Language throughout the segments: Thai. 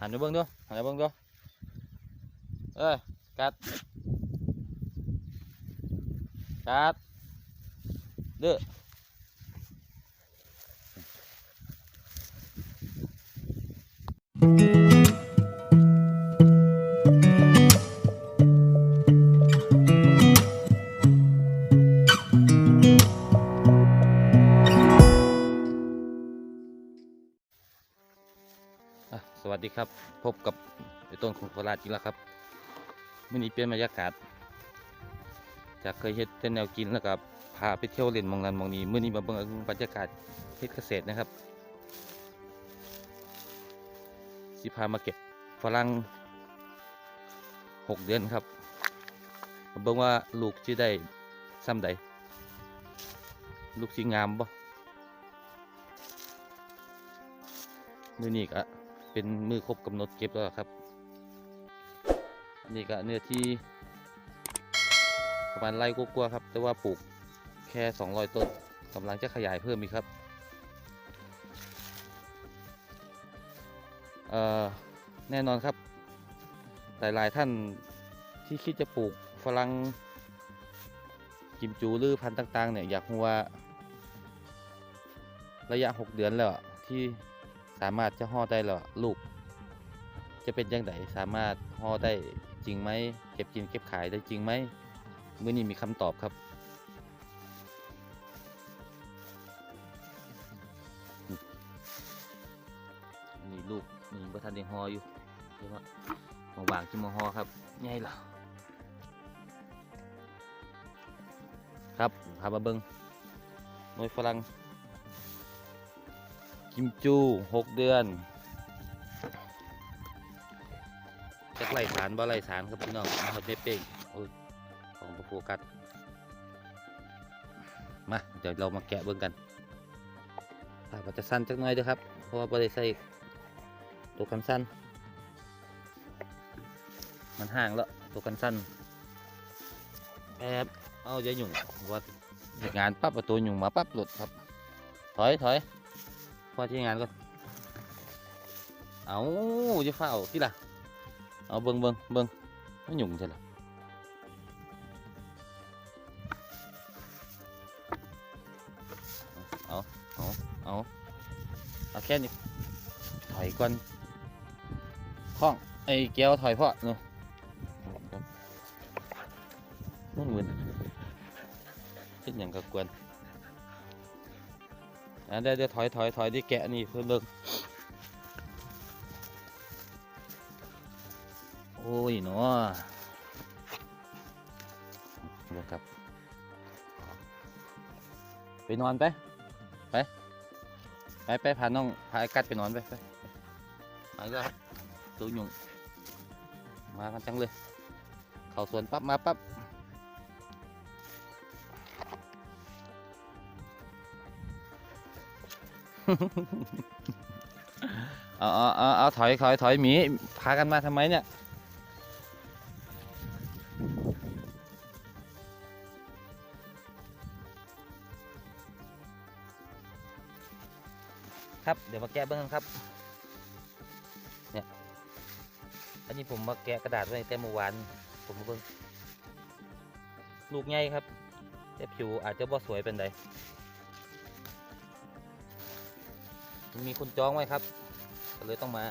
หันไปเบิ่งดูหันไปเบิ่งดูเอ้ยกัดกัดเด้ออะ สวัสดีครับพบกับไอ้ต้นของโคราชอีกแล้วครับมื่อนี้เปลี่ยนบรรยากาศจากเคยเฮ็ดเป็นแนวกินแล้วก็พาไปเที่ยวเล่นมองนั้นมองนี้มื่อนี้มาเบิ่งบรรยากาศเฮ็ดเกษตรนะครับสิพามาเก็บฝรั่งหกเดือนครับมาเบิ่งว่าลูกที่ได้ซ้ำใดลูกสีงามบ่มือนี้ก็ เป็นมือครบกำหนดเก็บแล้วครับ นี่ก็เนื้อที่ประมาณไร่กว่าๆครับ แต่ว่าปลูกแค่ 200 ต้นกำลังจะขยายเพิ่มอีกครับแน่นอนครับ หลายๆท่านที่คิดจะปลูกฝรั่งกิมจูหรือพันธุ์ต่าง ๆ เนี่ย อยากรู้ว่าระยะ 6 เดือนแล้วอที่ สามารถจะห่อได้แล้วอลูก จะเป็นยังไงสามารถห่อได้จริงไหมเก็บกินเก็บขายได้จริงไหมมื้อนี้มีคำตอบครับนนี้ลูกนี่บ่ทันได้ห่ออยู่เดี๋ยวว่าบางๆที่มาห่อครับใหญ่แล้วครับพามาเบิงน่วยฝรั่ง กิมจูหกเดือนจักไล่สารบ่ไล่สารครับพี่น้องมาเฮ็ดเป้งของโฟกัสมาเดี๋ยวเรามาแกะเบิ่งกันภาพอาจะสั้นจักหน่อยด้อครับ เพราะว่าบ่ได้ใส่ตัวกันสั้น มันห่างแล้วตัวกันสั้นแอบเอาอย่าหยุ่งว่าเฮ็ดงานปั๊บเอาตัวหยุ่งมาปั๊บหลุดครับ ถอยถอย พอที่งานก่อนเอาจะเฝ้าที่ล่ะ เอาเบิ้งเบิ้งเบิ้งไม่หยุ่งใช่หรอเอาเอาเอาเอาแค่นี้ถอยก่อนข้องไอ้แก้วถอยพ่อเนาะมันเหมือนเป็นอย่างกับกวน อะเดี๋ยวเดี๋ยวถอยถอยถอยที่แกะนี่เพื่อนเบิ่งโอ้ยเนาะเดี๋ยวครับ ไปนอนไป ไป ไปไปพาน้องพาไอ้กัดไปนอนไปไปไปก็ตัวยุงมากันจังเลย เข้าสวนปั๊บมาปั๊บ เอาเอาเอาเอาถอยถอยถอยหมีพากันมาทำไมเนี่ย ครับเดี๋ยวมาแกะเบื้องครับ เนี่ย อันนี้ผมมาแกะกระดาษไว้แต่เมื่อวานผมมาเบิ้งลูกใหญ่ครับ แต่ผิวอาจจะบ่สวยเป็นได มีคนจองไว้ครับ ก็เลยต้องมา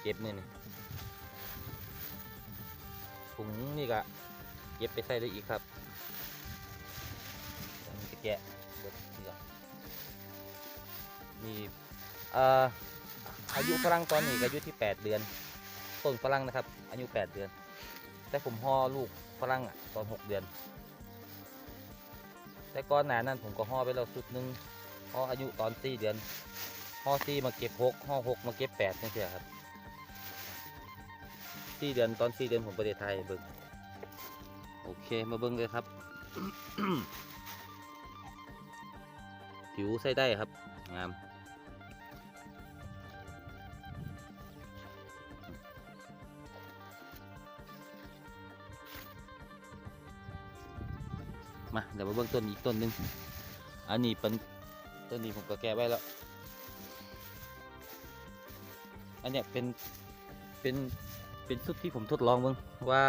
เก็บมือนี่ถุงนี่ก็เก็บไปใส่ได้อีกครับอันนี้จะแกะเบิดนี่ก่อนมีอ่ออายุฝรั่งตอนนี้ก็อายุที่ 8 เดือน ต้นฝรั่งนะครับ อายุ 8 เดือน แต่ผมห่อลูกฝรั่งอะตอน 6 เดือน แต่ก่อนหน้านั้นผมก็ห่อไปแล้วสุดหนึงห่ออายุตอน 4 เดือน ห่อสี่มาเก็บหกห่อหกมาเก็บแปดนี่เสียครับสี่เดือนตอนสี่เดือนผมไปไทยเบิ่งโอเคมาเบิ่งเลยครับ ผิวใส่ได้ครับ งามมาเดี๋ยวมาเบิ่งต้นอีกต้นหนึง อันนี้เป็นต้นนี้ผมก็แก้ไว้แล้ว อันเนี้ยเป็นเป็นเป็นสุดที่ผมทดลองเบิ่งว่า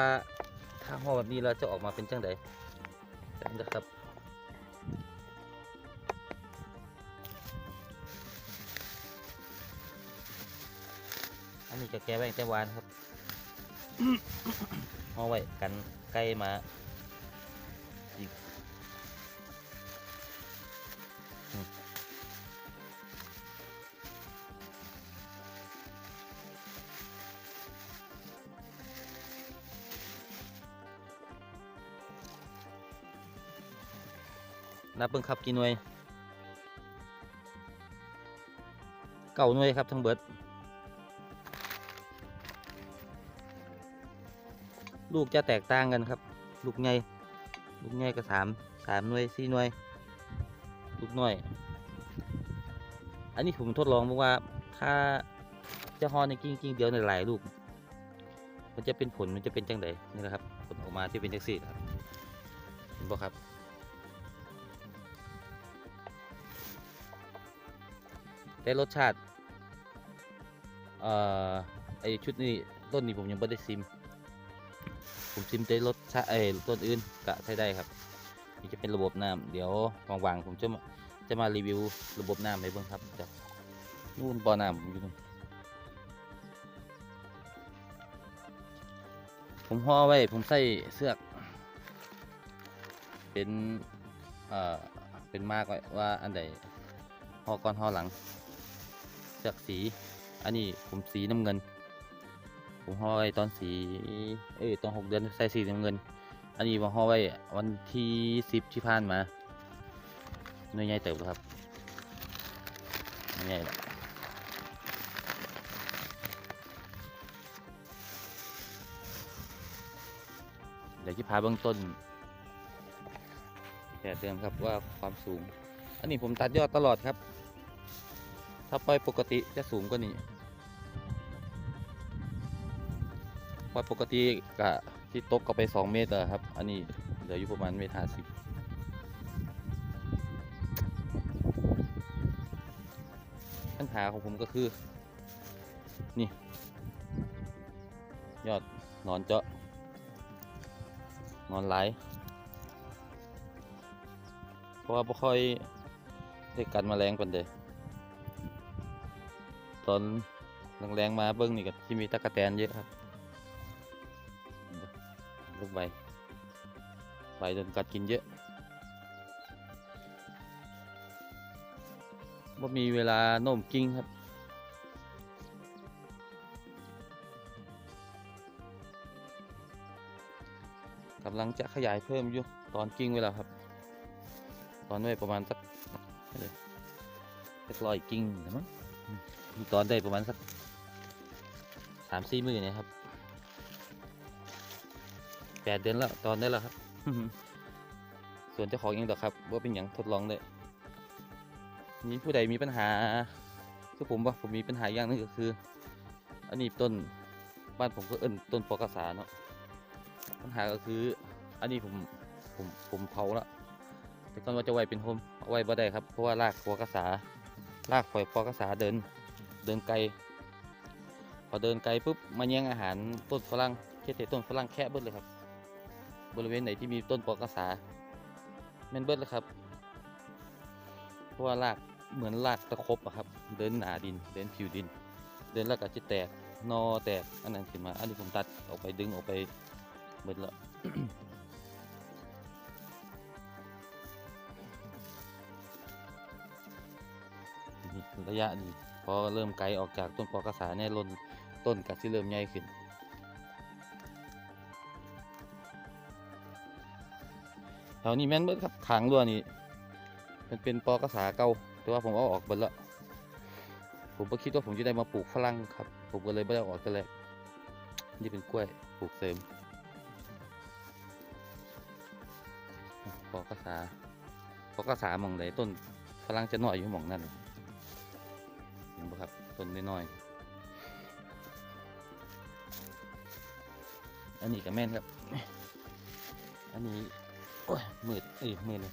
ถ้าห่อแบบนี้แล้วจะออกมาเป็นจังไดนะครับอันนี้ก็แก้ไว้ตั้งแต่วานครับห่อไว้กันใกล้มา นับเบิ่งครับกี่หน่วยเก่าหน่วยครับทั้งเบิด ลูกจะแตกต่างกันครับ ลูกใหญ่ลูกใหญ่ก็สามสามหน่วยสี่หน่วย ลูกน้อย อันนี้ผมทดลองเพราะว่าถ้าจะฮอในกิ้งกิ้งเดียวในหลายลูก มันจะเป็นผลมันจะเป็นจังไดนี่แหละครับผลออกมาที่เป็นจังสี่ครับเห็นบ่ครับ แต่รสชาติเอ่อไอชุดนี้ต้นนี้ผมยังไม่ได้ซิม ผมซิมได้รสชาติไอต้นอื่นกะใช้ได้ครับ นี่จะเป็นระบบน้ำเดี๋ยวว่างๆผมจะมาจะมารีวิวระบบน้ำให้เบิ่งครับจากนู่นบ่อน้ำผมอยู่นู่นผมห่อไว้ผมใส่เสื้อเป็น เอ่อ เป็นมากไว้ว่าอันใดห่อก่อนห่อหลัง เสือกสี อันนี้ผมสีน้ำเงิน ผมห่อไว้ตอนสีเอ้ยตอนหกเดือนใส่สีน้ำเงิน อันนี้ผมห่อไว้วันที่สิบที่ผ่านมาหน่วยใหญ่เติบครับหน่วยใหญ่แล้วเดี๋ยวจะพาเบื้องต้นแค่เตือนครับว่าความสูง อันนี้ผมตัดยอดตลอดครับ ถ้าปล่อยปกติจะสูงกว่านี้วัดปกติกะที่ตกก็ไป 2 เมตรครับ อันนี้เหลืออยู่ประมาณเมตรห้าสิบปัญหาของผมก็คือ นี่ ยอดนอนเจาะนอนไหลเพราะว่าบ่ค่อยได้กันแมลงปันเดย ตอนแรงๆมาเบิ้งนี่ก็ที่มีตะกะแตนเยอะครับลูกใบใบโดนกัดกินเยอะว่ามีเวลาโน้มกิ้งครับกำลังจะขยายเพิ่มอยู่ตอนกิ้งไว้แล้วครับ ตอนไว้ประมาณสักเท่าไหร่สักร้อยกิ้งนะมั้ง ตอนได้ประมาณสักสามสี่มือเนี่ยครับแปดเดือนแล้วตอนได้แล้วครับ ส่วนเจ้าของเองดอกครับว่าเป็นอย่างทดลองเลยนี่ผู้ใดมีปัญหาคือผมว่าผมมีปัญหาอย่างหนึงก็คือ อันนี้ต้นบ้านผมก็เอิ้นต้นปอกกระสาเนาะปัญหาก็คือ อันนี้ผมผมผมเผาแล้วแต่ก่อนว่าจะไว้เป็นโฮมเอาไว้บ่ได้ครับเพราะว่ารากปอกกระสารากปล่อยปอกกระสาเดิน เดินไกล พอเดินไกลปุ๊บมาแย่งอาหารต้นฝรั่งเฮ็ดให้ต้นฝรั่งแค่เบิดเลยครับ บริเวณไหนที่มีต้นปอกกระสาแม่นเบิดเลยครับเพราะว่ารากเหมือนรากตะครบอะครับ เดินหนาดิน เดินผิวดิน เดินแล้วก็จะแตกนอแตกอันนั้นขึ้นมา อันนี้ผมตัดออกไปดึงออกไปเบิดแล้วนี่ระยะนี้ พอเริ่มไกลออกจากต้นปอกระสาเนี่ยลนต้นกัที่เริ่มใหญ่ขึ้น แถวนี้แม่นเบิดครับขางรั้วนี่มันเป็นปอกระสาเก่าแต่ว่าผมเอาออกเบิดแล้วผมก็คิดว่าผมจะได้มาปลูกฝรั่งครับ ผมก็เลยไม่ได้อออกแต่แรกนี่เป็นกล้วยปลูกเสริมปอกระสาปอกระสามองไหนต้นฝรั่งจะน้อยอยู่หมองนั่น ต้นน้อยอันนี้ก็แม่นครับ อันนี้โอ้ยมืดเอ้ยมืดเลย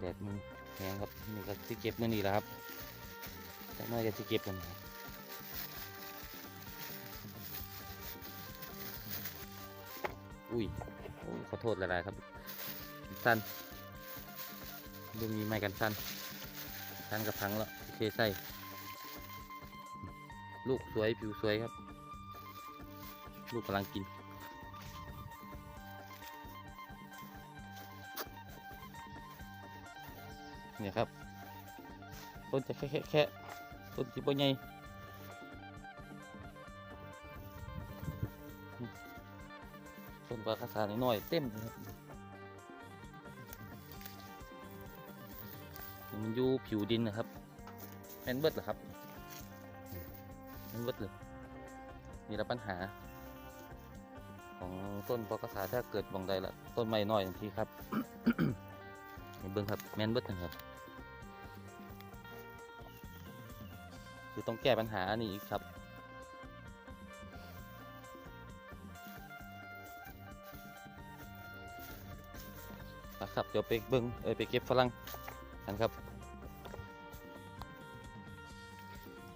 แดดมันแหงครับนี่ก็ที่เก็บเมื่อนี้แล้วครับแต่ไม่ได้ที่เก็บกันอุ้ยขอโทษหลายๆครับ สั้นดูมีไม้กันสั้นสั้นกับพังแล้วเคใส่ ลูกสวยผิวสวยครับ ลูกกำลังกิน เนี่ยครับ ต้นจะแค่แค่แค่ต้นจิบใหญ่ต้นปลาคาสาหน้อยเต็มครับมันอยู่ผิวดินนะครับแมนเบิดเหรอครับ มันเบิดเลยนี่ละปัญหา ของต้นปลาคาถ้าเกิดบองใดละต้นไม้น้อยทันทีครับเบิ้งครับแมนเบิดนะครับ คือต้องแก้ปัญหานี้อีกครับนะครับเดี๋ยวไปเบิ้งเอยไปเก็บฝรั่งกันครับ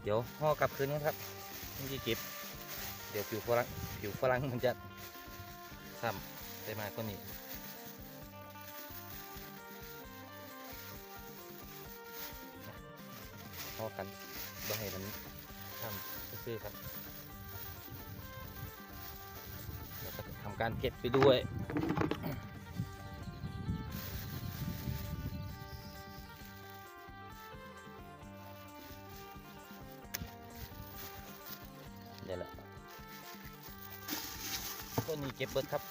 เดี๋ยวห่อกลับคืนนะครับนี่จะเก็บ เดี๋ยวผิวฝรั่งผิวฝรั่งมันจะซ้ำได้มากกว่านี้พอกันบ่ให้มันทำซื่อครับแล้วก็ทำการเก็บไปด้วย ก็บเบิดครับ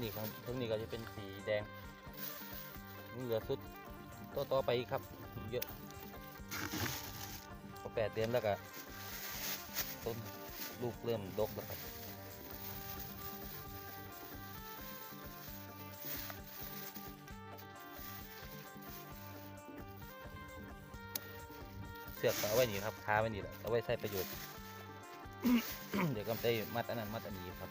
นี่ของต้นนี้ก็จะเป็นสีแดงนี่เหลือสุดตัวต่อไปครับ เยอะพอแปดเดือนแล้วก็ต้นลูกเริ่มดกแล้วครับเสือกเอาไว้นี่ครับคาไว้นี่แหละเอาไว้ใช้ประโยชน์ เดี๋ยวก็ได้มัดอันนั้นมัดอันนี้ครับ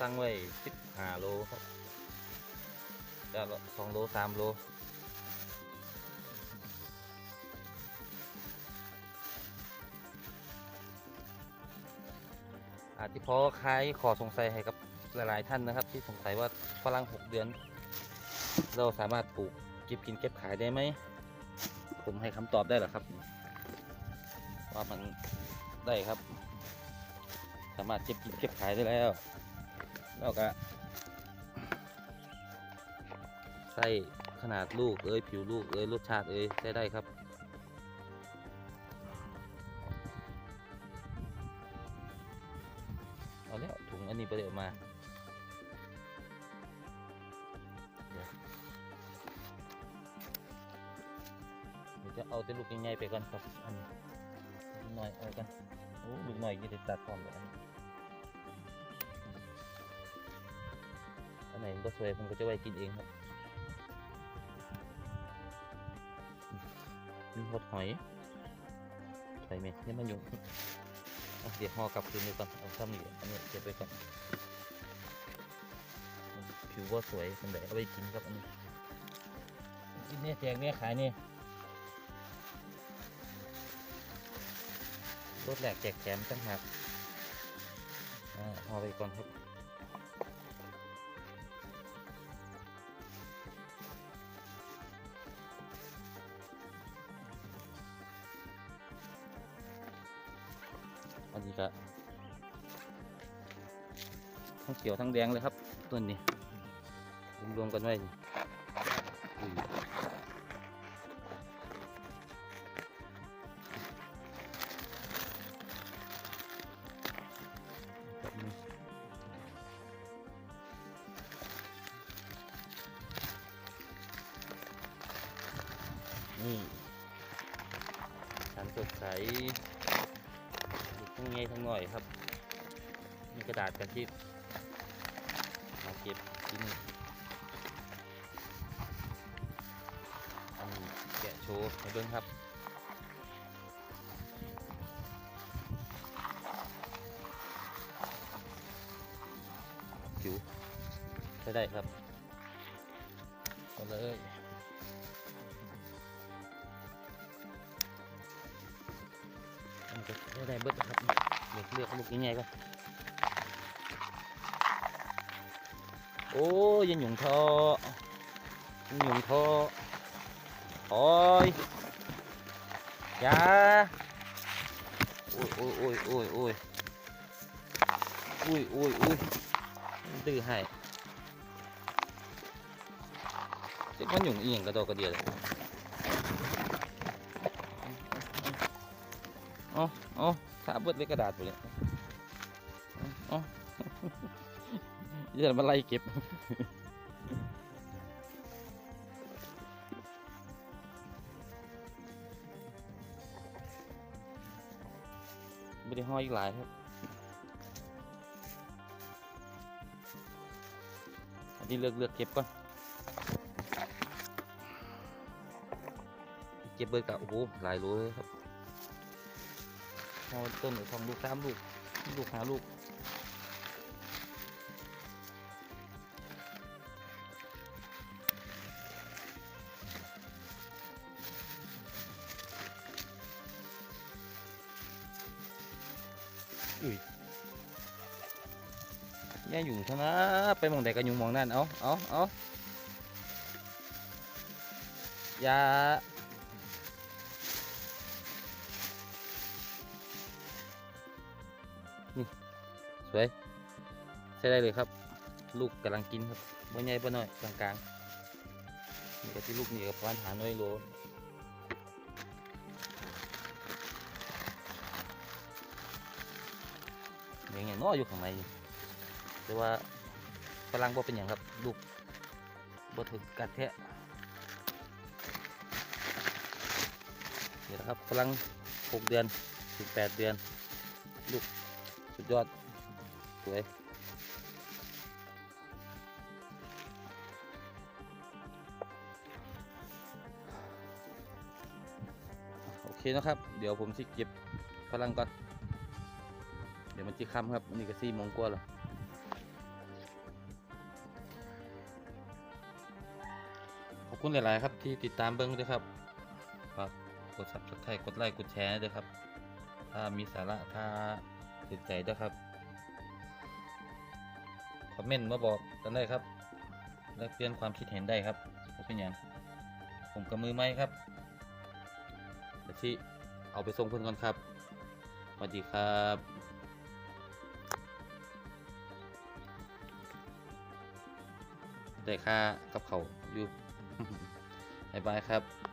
ตั้งไว้สิบห้าโลครับจะสองโลสามโลอาจจะพอคลายขอสงสัยให้กับหลายๆท่านนะครับ ที่สงสัยว่าฝรั่งหกเดือน เราสามารถปลูกเก็บกินเก็บขายได้ไหม ผมให้คำตอบได้หรอครับ ว่ามันได้ครับ สามารถเก็บกินเก็บขายได้แล้ว แล้วก็ใส่ขนาดลูกเอ้ยผิวลูกเอ้ยรสชาติเอ้ยใช้ได้ครับเอาแล้วถุงอันนี้ไปเดี๋ยวมาเดี๋ยวจะเอาแต่ลูกใหญ่ๆไปก่อนครับอันนี้หน่อยเอากันโอ้ลูกหน่อยยี่สิตัดพร้อมเลย ไหนมันก็สวยผมก็จะไว้กินเองครับมีหดหอยใส่ไหมเนี่มันอยู่เดี๋ยวห่อกลับคืนไปก่อนเอาซ้ำอีกอันนี้เก็บไว้ก่อนผิวว่าสวยคนไหนเอาไปกินครับอันนี้กินเนี่ยแจกเนี่ยขายเนี่ยรถแหลกแจกแถมตั้งหากห่อไปก่อนครับ อันนี้ก็ทั้งเขียวทั้งแดงเลยครับ ต้นนี้รวมๆกันไว้ กระดาษกันที่มาเก็บที่นี่อันนแกะโชว์ให้เบิ้งครับผิวใช้ได้ครับก็เลยมันก็ได้เบิดครับเลือกลูกง่ายๆก็ โอ้ยยันหยุงทอยันหยุงทอโอ้ยอยาโอ้ยโอ้ยโอ้ยโอ้ยโอ้ยโอ้ยโอ้ยโอ้ยดื้อให้เจ๊มันหยุงเอียงกระโดดกระเดียเลยอาเอาสาเบิดเลยกระดาษไปเลยเอ เอาอย่ามาไล่เก็บ ไม่ได้ห้อยอีกหลายครับ อันนี้เลือกเลือกเก็บก่อน เก็บเบิดกับโอ้โหหลายโลเลยครับพอต้นหรือสองลูกสามลูก ลูกหาลูก อุ้ยย่าอยู่เท่านะไปมองใดก็อยู่มองนั่นเอาเอาเอาอย่าสวยใช้ได้เลยครับ ลูกกำลังกินครับบ่ใหญ่บ่น้อยกลางๆนี่ก็ที่ลูกนี่กับประมาณหาหน่วยโล อย่างเงี้ยน้ออยู่ข้างในแต่ว่ากำลังบ่เป็นอย่างครับลูกบ่ถึงกัดแทะนี่นะครับกำลังหกเดือนถึงแปดเดือน ลูกสุดยอดสวยโอเคนะครับ เดี๋ยวผมสิเก็บพลังก่อน มันจะค่ำครับอันนี้ก็สี่โมงกว่าแล้วขอบคุณหลาย ๆ ครับที่ติดตามเบิ้งด้วยครับฝากกด subscribe กดไลค์กดแชร์ด้วยครับ ถ้ามีสาระถ้าติดใจด้วยครับคอมเมนต์มาบอกกันได้ครับ แลกเปลี่ยนความคิดเห็นได้ครับว่าเป็นอย่างผมกับมือไม้ครับเดี๋ยวที่เอาไปส่งเพื่อนก่อนครับสวัสดีครับ ได้ค่ากับเขาอยู่ บ๊ายบายครับ